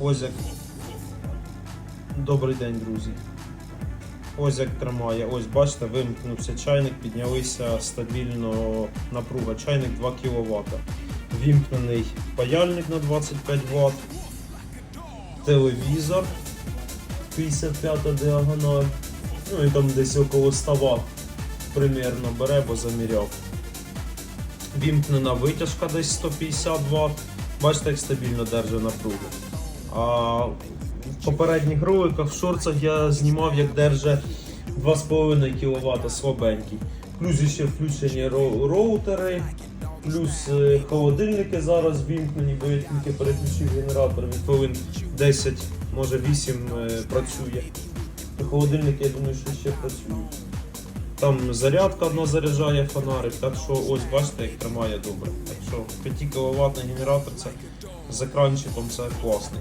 Ось як. Добрий день, друзі. Ось як тримає. Ось бачите, вимкнувся чайник, піднялися стабільно напруга. Чайник 2 кВт. Вімкнений паяльник на 25 Вт. Телевізор 55 діагональ. Ну і там десь около 100 Вт примерно бере, бо заміряв. Вімкнена витяжка десь 150 Вт. Бачите, як стабільно держить напругу. А в попередніх роликах в шорцах я знімав, як держить 2,5 кВт слабенький. Плюс ще включені роутери, плюс е, холодильники зараз вімкнені, бо я тільки переключив генератор від хвилин 10, може 8 е, працює. І холодильник, я думаю, що ще працює. Там зарядка одна заряджає фонарик, так що ось бачите, як тримає добре. Так що 5 кВт генератор це з екранчиком це класний.